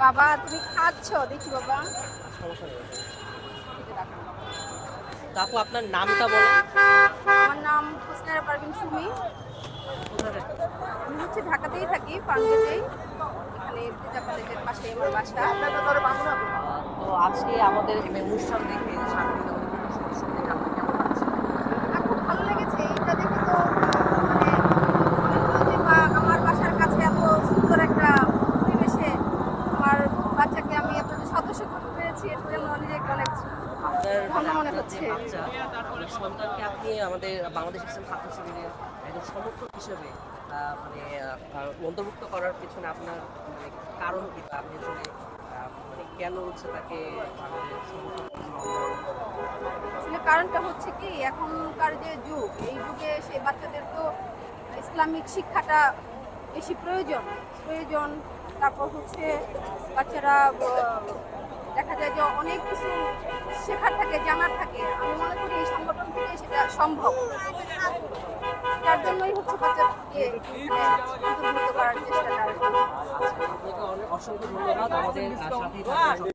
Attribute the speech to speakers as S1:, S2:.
S1: বাবা তুমি খাচ্ছ? দেখি বাবা।
S2: আপু আপনার নামটা বলেন
S1: আমার নাম হোসনারা পারভিন সুমি। আমি হচ্ছে ঢাকাতেই থাকি পাঞ্জাবেই। এখানে পূজা কলেজের পাশে আমার বাসা।
S2: তো আজকে আমাদের অনুষ্ঠান দেখে সাংবাদিক আমাদের অনুষ্ঠান দেখে আপনি কেমন লাগছে
S1: আর খুব ভালো লেগেছে এটা দেখে তো মানে মনে হলো যে বা আমার বাসার কাছে এত সুন্দর একটা পরিবেশে আমার বাচ্চাকে আমি আপনাদের সদস্য করতে এর জন্য নিজেকে অনেক
S2: আপনার
S1: মনে হচ্ছে।
S2: সন্তানকে আপনি আমাদের বাংলাদেশ ইসলাম ছাত্র শিবিরের একজন সমর্থক হিসেবে মানে অন্তর্ভুক্ত করার পিছনে আপনার মানে কারণ কি বা আপনি আসলে মানে কেন হচ্ছে তাকে
S1: আসলে কারণটা হচ্ছে কি এখনকার যে যুগ এই যুগে সেই বাচ্চাদের তো ইসলামিক শিক্ষাটা বেশি প্রয়োজন প্রয়োজন তারপর হচ্ছে বাচ্চারা যে অনেক কিছু শেখার থাকে, জানার থাকে। আমি মনে করি এই সংগঠন থেকে সেটা সম্ভব। তার জন্যই হচ্ছে বাচ্চাকে মানে অন্তর্ভুক্ত করার চেষ্টাটা
S2: অসংখ্য ধন্যবাদ আমাদের